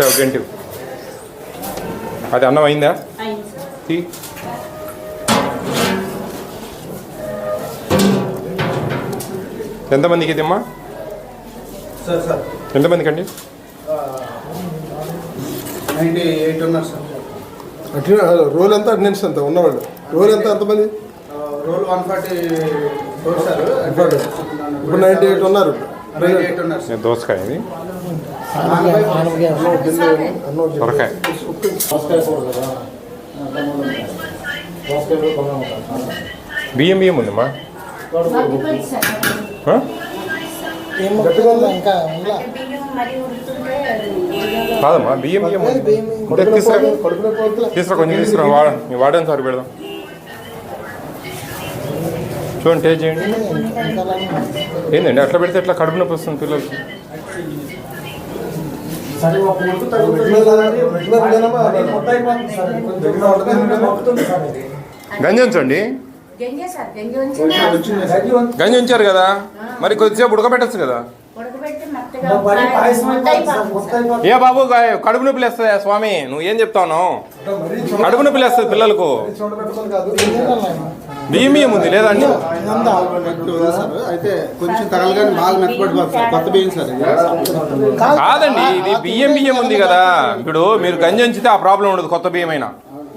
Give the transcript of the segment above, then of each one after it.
ఒకటే ఒక గంట అది అన్నం అయిందా? అయింది సార్. తీ. ఎంతమందికి ఇది అమ్మా సార్ సార్. ఎంతమందికి అండి నైంటీ ఎయిట్ ఉన్నారు సార్. అట్లా రోల్ ఎంత? అటెండెన్స్ ఎంత? ఉన్నవాళ్ళు. రోల్ ఎంత ఎంతమంది రోల్ వన్ ఫార్టీ ఇప్పుడు నైంటీ ఎయిట్ ఉన్నారు. దోసకాయ సొరకాయ బియ్యం బియ్యం ఉందమ్మా. కాదమ్మా బియ్యం బియ్యం ఉంది. తీసుకురా? తీసుకురా కొంచెం తీసుకురా వాడ వాడని సార్ పెడదాం. చూడండి టేస్ట్ చేయండి. ఏందండి అట్లా పెడితే ఎట్లా కడుపు నొప్పి వస్తుంది పిల్లలకి? గంజి ఉంచండి గంజే సార్ గంజి ఉంచి గంజి ఉంచారు కదా మరి కొద్దిసేపు ఉడకబెట్టచ్చు కదా ఏ బాబు కడుపు నొప్పి లేస్తుందా స్వామి నువ్వు ఏం చెప్తావు కడుపు నొప్పి లేస్తుంది పిల్లలకు బియ్యం బియ్యం ఉంది లేదండి అయితే కొంచెం తగలగానే బాగా మెత్తపడిపోతుంది సార్ కొత్త బియ్యం సార్ ఇది. కాదండి ఇది బియ్యం బియ్యం ఉంది కదా. ఇప్పుడు మీరు గంజి ఉంచితే ఆ ప్రాబ్లం ఉండదు కొత్త బియ్యం అయినా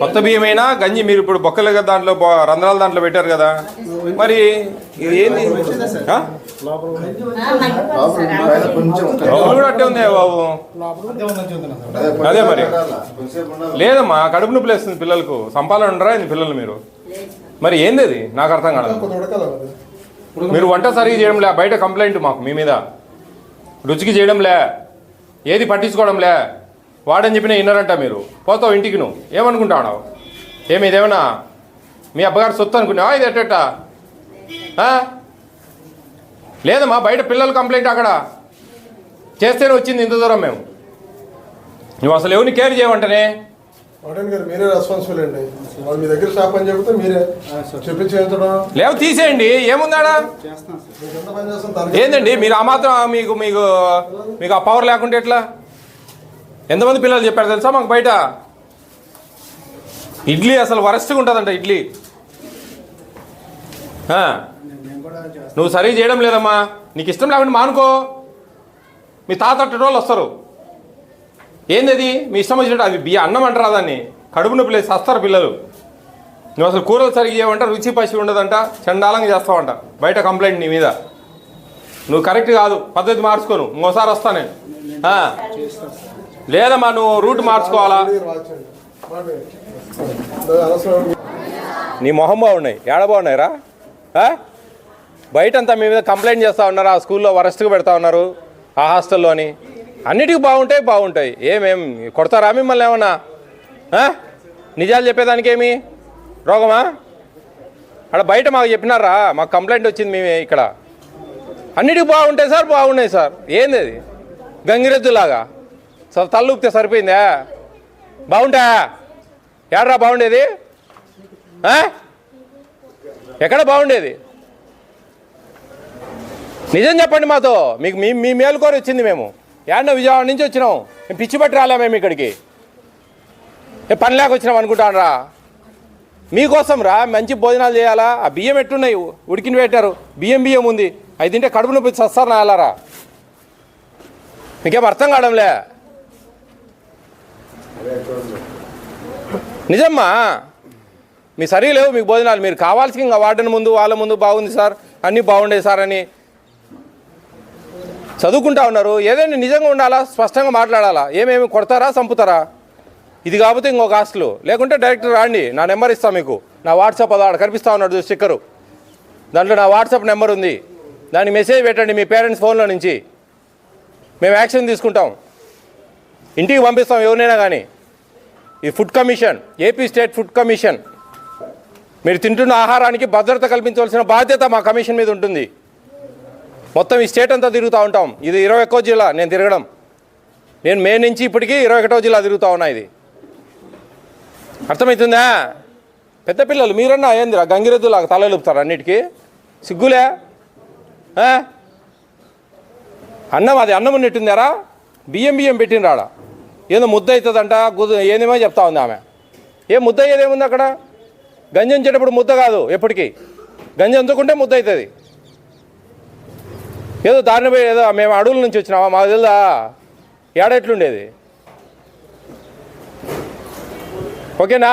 కొత్త బియ్యం అయినా గంజి మీరు ఇప్పుడు బొక్కలు దాంట్లో రంధ్రాల దాంట్లో పెట్టారు కదా. మరి ఇది ఏంది? కూడా అట్టే ఉంది బాబు? అదే మరి. లేదమ్మా కడుపు నొప్పి లేస్తుంది పిల్లలకు. సంపాదన ఉండరా ఏంది పిల్లలు మీరు? మరి ఏంది అది నాకు అర్థం కాదు. మీరు? వంట సరిగ్గా చేయడం లే బయట కంప్లైంట్ మాకు మీ మీద. రుచికి చేయడం లే ఏది పట్టించుకోవడం లే వాడని చెప్పిన విన్నారంట మీరు. పోతావు ఇంటికి నువ్వు. ఏమనుకుంటావు ఏమి ఇదేమన్నా మీ అబ్బగారు సొత్తు అనుకున్నావా ఇది ఎట్టెట్ట? ఆ? లేదమ్మా బయట పిల్లలు కంప్లైంట్ అక్కడ. చేస్తేనే వచ్చింది ఇంత దూరం మేము. నువ్వు అసలు ఎవరిని కేర్ చేయమంటనే? వార్డెన్ గారు మీరే రెస్పాన్సిబుల్ అండి. వాళ్ళు మీ దగ్గర స్టాప్ అని చెబితే మీరే చెప్పి చేయించడం లేవు తీసేయండి. ఏముందాడా? ఏందండి? మీరు ఆ మాత్రం మీకు మీకు మీకు ఆ పవర్ లేకుంటే ఎట్లా? ఎంతమంది పిల్లలు చెప్పారు తెలుసా మాకు బయట? ఇడ్లీ అసలు వరస్ట్గా ఉంటుందంట ఇడ్లీ. నువ్వు సరి చేయడం లేదమ్మా. నీకు ఇష్టం లేకుండా మానుకో. మీ తాత వాళ్ళు వస్తారు. ఏంది అది మీ ఇష్టం వచ్చినట్టు అది బియ్య అన్నం అంటారా దాన్ని? కడుపు నొప్పి లేదు చేస్తారు పిల్లలు. నువ్వు అసలు కూరలు సరిగ్గా ఇవ్వమంట రుచి పసి ఉండదంట చండాలంగా చేస్తావంట. బయట కంప్లైంట్ నీ మీద. నువ్వు కరెక్ట్ కాదు. పద్ధతి మార్చుకోను. ఇంకోసారి వస్తా నేను. లేదమ్మా నువ్వు రూట్ మార్చుకోవాలా? నీ మొహం బాగున్నాయి. ఏడ బాగున్నాయిరా బయట బయటంతా మీ మీద కంప్లైంట్ చేస్తూ ఉన్నారు? ఆ స్కూల్లో వరస్ట్గా పెడతా ఉన్నారు ఆ హాస్టల్లోని. అన్నిటికీ బాగుంటాయి బాగుంటాయి. ఏమేం? కొడతారా మిమ్మల్ని ఏమన్నా? నిజాలు చెప్పేదానికేమి? రోగమా? అక్కడ బయట మాకు చెప్పినారా? మాకు కంప్లైంట్ వచ్చింది మేమే ఇక్కడ. అన్నిటికీ బాగుంటాయి సార్ బాగున్నాయి సార్. ఏంది అది? గంగిరెద్దులాగా. సార్ తల్లుపితే సరిపోయిందా? బాగుంటాయా? ఏడ్రా బాగుండేది? ఎక్కడ బాగుండేది? నిజం చెప్పండి మాతో. మీకు మీ మీ మేలుకోరు వచ్చింది మేము. ఏడన్నా విజయవాడ నుంచి వచ్చినాం. మేము పిచ్చి పట్టి రాలే మేము ఇక్కడికి. ఏ పని లేక వచ్చినాం అనుకుంటానరా మీకోసం రా మంచి భోజనాలు చేయాలా? ఆ బియ్యం ఎట్టున్నాయి? ఉడికిన పెట్టారు. బియ్యం బియ్యం ఉంది. అవి తింటే కడుపు నొప్పి సస్తారు నాయాలరా మీకేం అర్థం కావడంలే? నిజమ్మా. మీ సరిలేవు మీకు భోజనాలు. మీరు కావాల్సిన ఇంకా వార్డెన్ ముందు వాళ్ళ ముందు బాగుంది సార్. అన్నీ బాగుండే సార్ అని చదువుకుంటా ఉన్నారు. ఏదైనా నిజంగా ఉండాలా? స్పష్టంగా మాట్లాడాలా? ఏమేమి కొడతారా? చంపుతారా? ఇది కాకపోతే ఇంకొక హాస్టలు. లేకుంటే డైరెక్ట్ రాండి. నా నెంబర్ ఇస్తా మీకు. నా వాట్సాప్ అది ఆడ ఉన్నాడు స్టిక్కరు. దాంట్లో నా వాట్సాప్ నెంబర్ ఉంది. దానికి మెసేజ్ పెట్టండి మీ పేరెంట్స్ ఫోన్లో నుంచి. మేము యాక్షన్ తీసుకుంటాం. ఇంటికి పంపిస్తాం ఎవరినైనా కానీ. ఈ food commission AP state food commission. మీరు తింటున్న ఆహారానికి భద్రత కల్పించవలసిన బాధ్యత మా కమిషన్ మీద ఉంటుంది. మొత్తం ఈ స్టేట్ అంతా తిరుగుతూ ఉంటాం. ఇది ఇరవై ఒక్కో జిల్లా నేను తిరగడం. నేను మే నుంచి ఇప్పటికీ ఇరవై ఒకటో జిల్లా తిరుగుతూ ఉన్నా ఇది. అర్థమవుతుందా పెద్ద పిల్లలు మీరన్నా ఏందిరా గంగిరెద్దులాగా తలలుపుతారు అన్నిటికీ? సిగ్గులే? అన్నం అది అన్నం ఉన్నట్టుందారా? బియ్యం బియ్యం పెట్టినరాడా ఏదో ముద్ద అవుతుందంట గుద్దు ఏదేమో చెప్తా ఉంది ఆమె. ఏ ముద్ద అయ్యేదేముంది అక్కడ? గంజించేటప్పుడు ముద్ద కాదు ఎప్పటికీ. గంజి అందుకుంటే ముద్ద అవుతుంది. ఏదో దారిని పోయి ఏదో మేము అడవుల నుంచి వచ్చినామా? మాకు తెలుదా? ఏడ ఎట్లుండేది ఓకేనా?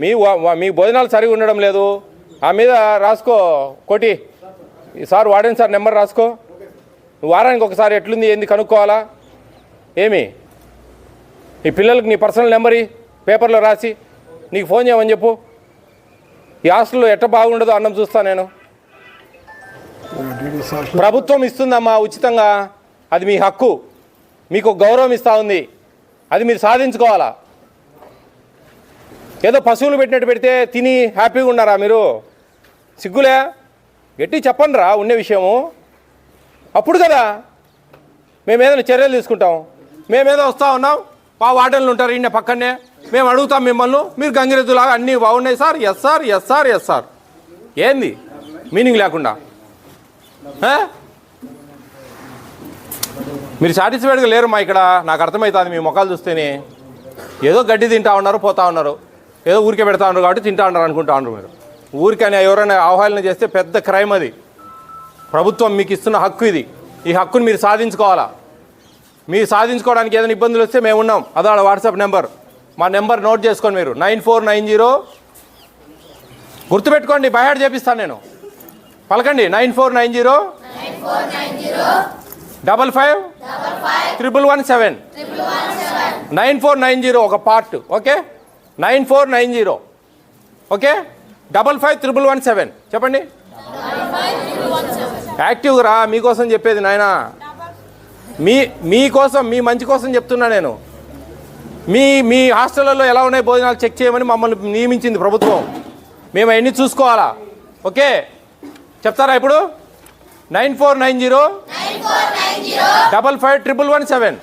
మీ మీ భోజనాలు సరిగా ఉండడం లేదు. ఆ మీద రాసుకో కోటి. సార్ వాడని సార్ నెంబర్ రాసుకో? వారానికి ఒకసారి ఎట్లుంది ఏంది కనుక్కోవాలా? ఏమి? ఈ పిల్లలకి నీ పర్సనల్ నెంబర్ పేపర్లో రాసి నీకు ఫోన్ చేయమని చెప్పు. ఈ హాస్టల్లో ఎట్ట బాగుండదో అన్నం చూస్తా నేను. ప్రభుత్వం ఇస్తుందమ్మా ఉచితంగా. అది మీ హక్కు. మీకు గౌరవం ఇస్తూ ఉంది. అది మీరు సాధించుకోవాలా? ఏదో పశువులు పెట్టినట్టు పెడితే తిని హ్యాపీగా ఉన్నారా మీరు? సిగ్గులే? గట్టి చెప్పండి రా ఉండే విషయము. అప్పుడు కదా మేము ఏదైనా చర్యలు తీసుకుంటాం. మేమేదో వస్తూ ఉన్నాం మా వార్డన్లు ఉంటారు ఈయన పక్కనే. మేము అడుగుతాం మిమ్మల్ని మీరు గంగిరెద్దులాగా అన్నీ బాగున్నాయి sir yes sir yes sir yes sir. ఏంది? మీనింగ్ లేకుండా. మీరు సాటిస్ఫైడ్గా లేరు మా ఇక్కడ. నాకు అర్థమవుతుంది మీ ముఖాలు చూస్తేనే. ఏదో గడ్డి తింటా ఉన్నారు పోతా ఉన్నారు. ఏదో ఊరికే పెడతా ఉన్నారు కాబట్టి తింటా ఉన్నారు అనుకుంటా ఉన్నారు మీరు. ఊరికని ఎవరైనా అవహేళన చేస్తే పెద్ద క్రైమ్ అది. ప్రభుత్వం మీకు ఇస్తున్న హక్కు ఇది. ఈ హక్కును మీరు సాధించుకోవాలా? మీరు సాధించుకోవడానికి ఏదైనా ఇబ్బందులు వస్తే మేము ఉన్నాం. అదో వాట్సాప్ నెంబర్. మా నెంబర్ నోట్ చేసుకోండి మీరు. Nine four nine zero. గుర్తుపెట్టుకోండి బయట చేపిస్తాను నేను. పలకండి nine four nine zero. Double five. Triple one seven. Nine four nine zero ఒక part okay? Nine four nine zero okay? Double five triple one seven. చెప్పండి. యాక్టివ్గా రా మీకోసం చెప్పేది నాయనా. మీ మీకోసం మీ మంచి కోసం చెప్తున్నా నేను. మీ మీ హాస్టళ్ళలో ఎలా ఉన్నాయి భోజనాలు చెక్ చేయమని మమ్మల్ని నియమించింది ప్రభుత్వం. మేము అవన్నీ చూసుకోవాలా? ఓకే? చెప్తారా ఇప్పుడు? Nine four nine zero double five triple one seven.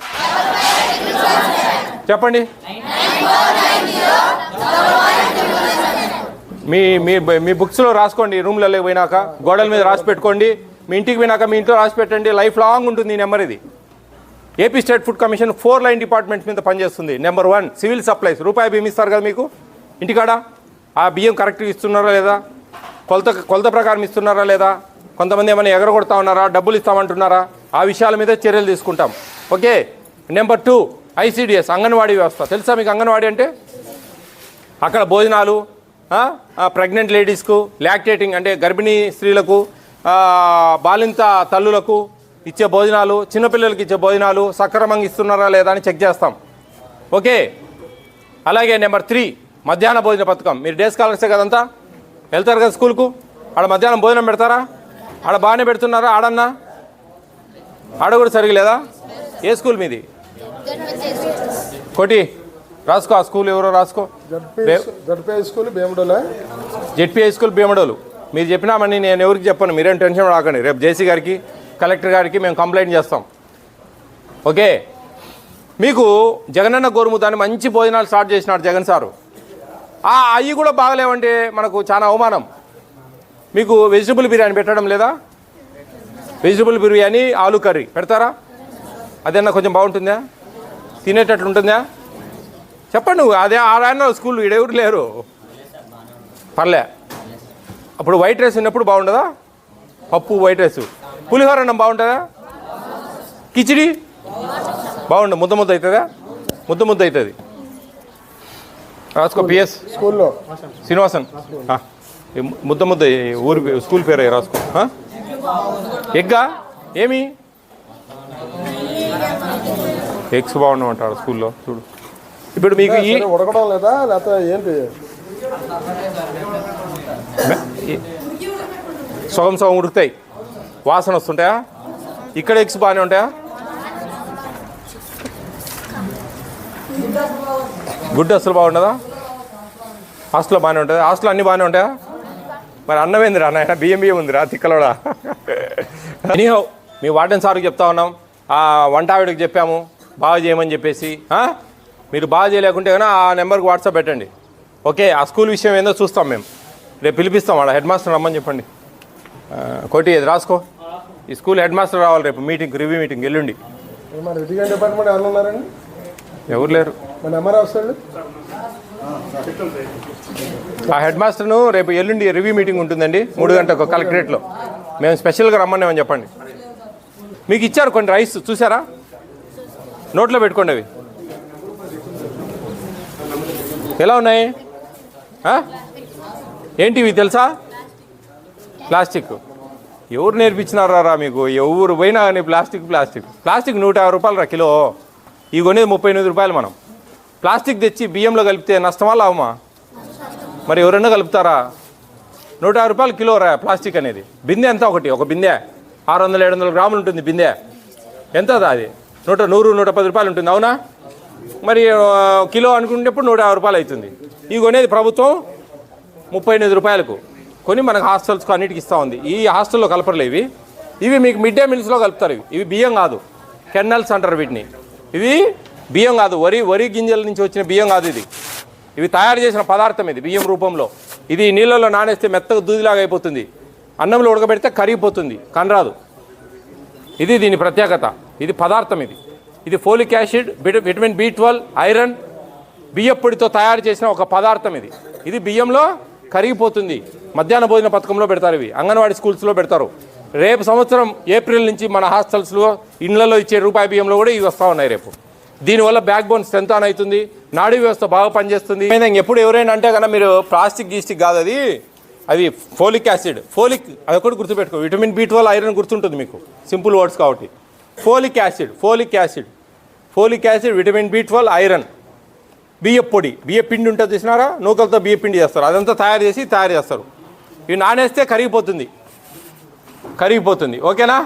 చెప్పండి. మీ మీ మీ బుక్స్లో రాసుకోండి రూమ్లలో పోయినాక. గోడల మీద రాసి పెట్టుకోండి. మీ ఇంటికి పోయినాక మీ ఇంట్లో రాసి పెట్టండి. లైఫ్ లాంగ్ ఉంటుంది ఈ నెంబర్ ఇది. AP state food commission four line departments మీద పనిచేస్తుంది. Number one civil supplies. రూపాయి బియ్యం ఇస్తారు కదా మీకు? ఇంటికాడ? ఆ బియ్యం కరెక్ట్గా ఇస్తున్నారా లేదా? కొలత కొలత ప్రకారం ఇస్తున్నారా లేదా? కొంతమంది ఏమైనా ఎగరగొడతా ఉన్నారా? డబ్బులు ఇస్తామంటున్నారా? ఆ విషయాల మీద చర్యలు తీసుకుంటాం. Okay? Number two ICDS anganwadi వ్యవస్థ. తెలుసా మీకు అంగన్వాడీ అంటే? అక్కడ భోజనాలు ప్రెగ్నెంట్ లేడీస్కు లాక్టేటింగ్ అంటే గర్భిణీ స్త్రీలకు బాలింత తల్లులకు ఇచ్చే భోజనాలు చిన్నపిల్లలకి ఇచ్చే భోజనాలు సక్రమంగా ఇస్తున్నారా లేదా అని చెక్ చేస్తాం. ఓకే? అలాగే నెంబర్ త్రీ మధ్యాహ్న భోజన పథకం. మీరు డే స్కాలర్సే కదంతా? వెళ్తారు కదా స్కూల్కు? ఆడ మధ్యాహ్నం భోజనం పెడతారా? ఆడ బాగానే పెడుతున్నారా ఆడన్నా? ఆడ కూడా సరిగా లేదా ఏ స్కూల్ మీది? కోటి రాసుకో ఆ స్కూల్ ఎవరో రాసుకో. ZP school భీమడోలే? ZP high school Bhimadolu. మీరు చెప్పినామని నేను ఎవరికి చెప్పను మీరేం టెన్షన్ రాకండి రేపు జేసీ గారికి కలెక్టర్ గారికి మేము కంప్లైంట్ చేస్తాం. ఓకే? మీకు జగనన్న గోరుముద్ద మంచి భోజనాలు స్టార్ట్ చేసినాడు జగన్ సారు. ఆ అవి కూడా బాగలేవంటే మనకు చాలా అవమానం. మీకు వెజిటబుల్ బిర్యానీ పెట్టడం లేదా? వెజిటబుల్ బిర్యానీ ఆలు కర్రీ పెడతారా? అదేనా కొంచెం బాగుంటుందా? తినేటట్లు ఉంటుందా? చెప్పండి నువ్వు. అదే ఆరాయణ స్కూల్ ఇడెవరు లేరు. పర్లే. అప్పుడు వైట్ రైస్ ఉన్నప్పుడు బాగుంటుందా పప్పు వైట్ రైస్. పులిహోర అన్నం బాగుంటుందా? కిచిడి? బాగుండు. ముద్ద ముద్ద అవుతుందా? ముద్ద ముద్ద అవుతుంది. రాసుకో పిఎస్ స్కూల్లో. శ్రీనివాసన్. ముద్ద ముద్ద ఊరి స్కూల్ పేరు అయ్యి రాసుకో? ఎగ్గా? ఏమి? ఎగ్స్ బాగుండమంటాడు స్కూల్లో చూడు. ఇప్పుడు మీకు ఈ ఉడకడం లేదా? లేకపోతే ఏంటి? సగం సగం ఉడుకుతాయి. వాసన వస్తుంటాయా? ఇక్కడ ఎగ్స్ బాగానే ఉంటాయా? గుడ్డు అసలు బాగుండదా? హాస్టల్లో బాగానే ఉంటుంది? హాస్టల్ అన్నీ బాగానే ఉంటాయా? మరి అన్నం ఏందిరా నాయన? బియ్యం బియ్యం ఉందిరా తిక్కలోడా? ఎనీహౌ మీ వార్డెన్ సార్కి చెప్తా ఉన్నాం. ఆ వంట ఆవిడకి చెప్పాము. బాగా చేయమని చెప్పేసి? మీరు బాగా చేయలేకుంటే కనుక ఆ నెంబర్కి వాట్సాప్ పెట్టండి. ఓకే ఆ స్కూల్ విషయం ఏందో చూస్తాం మేము. రేపు పిలిపిస్తాం వాడు హెడ్ మాస్టర్ రమ్మని చెప్పండి. కోటి ఇది రాసుకో. ఈ స్కూల్ హెడ్ మాస్టర్ రావాలి రేపు. మీటింగ్ రివ్యూ మీటింగ్ ఎల్లుండి. ఎవరు లేరు? మన ఎంఆర్ఐ ఆ హెడ్ మాస్టర్ను రేపు ఎల్లుండి రివ్యూ మీటింగ్ ఉంటుందండి మూడు గంటలకు కలెక్టరేట్లో. మేము స్పెషల్గా రమ్మన్నామని చెప్పండి. మీకు ఇచ్చారు కొన్ని రైస్ చూసారా? నోట్లో పెట్టుకోండి అవి. ఎలా ఉన్నాయి? ఏంటివి తెలుసా? ప్లాస్టిక్. ఎవరు నేర్పించినారా రా మీకు? ఎవరు పోయినా కానీ ప్లాస్టిక్ ప్లాస్టిక్. ప్లాస్టిక్ నూట యాభై రూపాయలు రా కిలో. ఇవి కొనేది ముప్పై ఎనిమిది రూపాయలు మనం. ప్లాస్టిక్ తెచ్చి బియ్యంలో కలిపితే నష్టమా లాభమా? మరి ఎవరైనా కలుపుతారా? నూట యాభై రూపాయలు కిలో రా ప్లాస్టిక్ అనేది. బిందె ఎంత? ఒకటి ఒక బిందె. ఆరు వందల ఏడు వందల గ్రాములు ఉంటుంది బిందె. ఎంత అది? నూట నూరు నూట పది రూపాయలు ఉంటుంది అవునా? మరి కిలో అనుకునేటప్పుడు నూట యాభై రూపాయలు అవుతుంది. ఇవి కొనేది ప్రభుత్వం ముప్పై ఎనిమిది రూపాయలకు. కొని మనకు హాస్టల్స్కు అన్నిటికి ఇస్తూ ఉంది. ఈ హాస్టల్లో కలపర్లే ఇవి. ఇవి మీకు మిడ్ డే మీల్స్లో కలుపుతారు ఇవి. ఇవి బియ్యం కాదు. కెన్నల్స్ అంటారు వీటిని. ఇవి బియ్యం కాదు వరి వరి గింజల నుంచి వచ్చిన బియ్యం కాదు ఇది. ఇవి తయారు చేసిన పదార్థం ఇది బియ్యం రూపంలో. ఇది నీళ్ళలో నానేస్తే మెత్తగా దూదిలాగా అయిపోతుంది. అన్నంలో ఉడకబెడితే కరిగిపోతుంది కనరాదు ఇది దీని ప్రత్యేకత. ఇది పదార్థం ఇది. ఇది folic acid vitamin B twelve iron బియ్యప్పొడితో తయారు చేసిన ఒక పదార్థం ఇది. ఇది బియ్యంలో కరిగిపోతుంది. మధ్యాహ్న భోజన పథకంలో పెడతారు ఇవి. అంగన్వాడీ స్కూల్స్లో పెడతారు. రేపు సంవత్సరం ఏప్రిల్ నుంచి మన హాస్టల్స్లో ఇండ్లలో ఇచ్చే రూపాయి బియ్యంలో కూడా ఇవి వస్తూ ఉన్నాయి రేపు. దీనివల్ల బ్యాక్ బోన్ స్ట్రెంత్ ఆన్ అవుతుంది. నాడీ వ్యవస్థ బాగా పనిచేస్తుంది. ఎప్పుడు ఎవరైనా అంటే కన్నా మీరు ప్లాస్టిక్ గీస్టిక్ కాదు అది. అది ఫోలిక్ యాసిడ్ ఫోలిక్ అది ఒకటి గుర్తుపెట్టుకో. విటమిన్ బి ట్వెల్వ్ ఐరన్ గుర్తుంటుంది మీకు. సింపుల్ వర్డ్స్ కాబట్టి. Folic acid folic acid folic acid vitamin B twelve iron బియ్య పొడి. బియ్య పిండి ఉంటుంది చూసినారా? నూకలతో బియ్య పిండి చేస్తారు. అదంతా తయారు చేసి తయారు చేస్తారు. ఇవి నానేస్తే కరిగిపోతుంది. కరిగిపోతుంది. ఓకేనా?